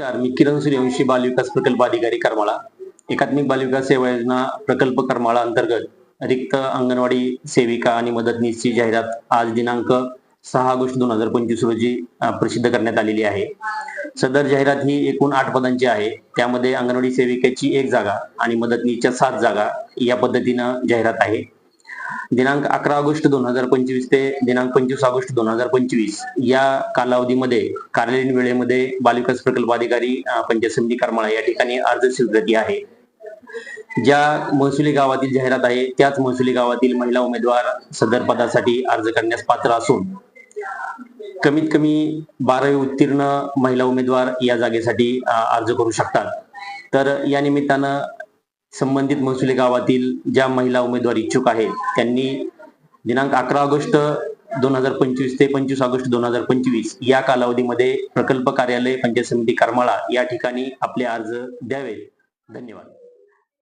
नमस्कार मी किरण सूर्यवंशी बालविकास प्रकल्प अधिकारी करमाळा. एकात्मिक बालविकास सेवा योजना प्रकल्प करमाळा अंतर्गत रिक्त अंगणवाडी सेविका आणि मदतनीसची जाहिरात आज दिनांक सहा ऑगस्ट दोन हजार पंचवीस रोजी प्रसिद्ध करण्यात आलेली आहे. सदर जाहिरात ही एकूण आठ पदांची आहे. त्यामध्ये अंगणवाडी सेविकेची एक जागा आणि मदतनीसच्या सात जागा या पद्धतीनं जाहिरात आहे. दिनांक अकरा ऑगस्ट दोन हजार पंचवीस ते दिनांक पंचवीस ऑगस्ट दोन हजार पंचवीस या कालावधीमध्ये कार्यालयीन वेळेमध्ये बालविकास प्रकल्प अधिकारी अं, पंचायत समिती करमाळा या ठिकाणी अर्ज स्वीकृती आहे. ज्या महसुली गावातील जाहिरात आहे त्याच महसुली गावातील महिला उमेदवार सदर पदासाठी अर्ज करण्यास पात्र असून कमीत कमी बारावी उत्तीर्ण महिला उमेदवार या जागेसाठी अर्ज करू शकतात. तर या निमित्तानं संबंधित महसुली गावातील ज्या महिला उमेदवार इच्छुक आहेत त्यांनी दिनांक अकरा ऑगस्ट दोन हजार पंचवीस ते पंचवीस ऑगस्ट दोन हजार पंचवीस या कालावधीमध्ये प्रकल्प कार्यालय पंचायत समिती करमाळा या ठिकाणी आपले अर्ज द्यावे. धन्यवाद.